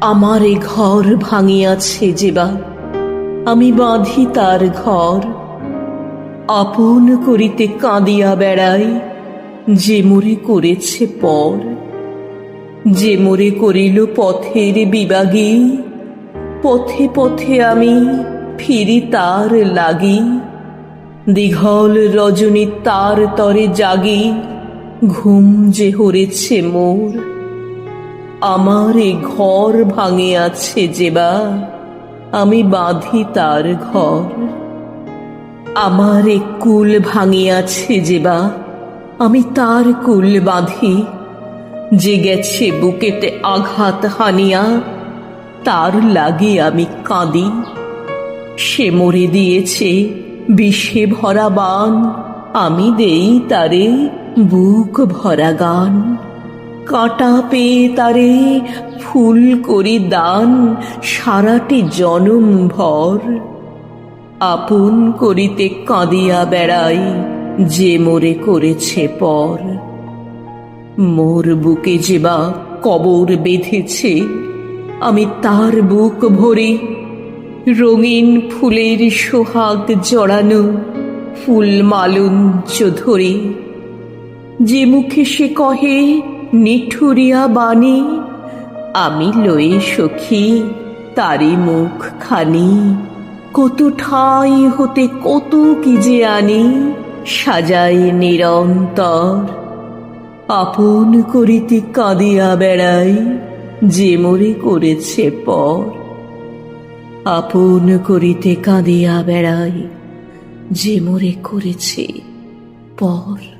আমার এ ঘর ভাঙিয়াছে যেবা আমি বাঁধি তার ঘর। আপন করিতে কাঁদিয়া বেড়াই, যে মোরে করেছে পর। যে মোরে করিল পথের বিবাগী, পথে পথে আমি ফিরি তার লাগি। দীঘল রজনী তার তরে জাগি, ঘুম যে হরেছে মোর। আমার এ ঘর ভাঙে আছে যেবা, আমি বাঁধি তার ঘর। আমার এ কুল ভাঙিয়াছে যেবা, আমি তার কুল বাঁধি। যে গেছে বুকেতে আঘাত হানিয়া, তার লাগে আমি কাঁদি। সে মরে দিয়েছে বিষে ভরা বান, আমি দেই তারে বুক ভরা গান। কাঁটা পেয়ে তারে ফুল করি দান, সারাটি জনম ভর। আপন করিতে কাঁদিয়া বেড়াই, যে মোরে করেছে পর। মোর বুকে যেবা কবর বেঁধেছে, আমি তার বুক ভরে রঙিন ফুলের সোহাগ জড়ানো ফুল মালুঞ্চ ধরে। যে মুখে সে কহে নিঠুরিয়া বাণী, আমি লই সখী, তারি মুখ খানি কত ঠাই হতে কত কি যে আনি, সাজাই নিরন্তর। আপন করিতে কাঁদিয়া বেড়াই, যে মরে করেছে পর। আপন করিতে কাঁদিয়া বেড়াই, যে মরে করেছে পর।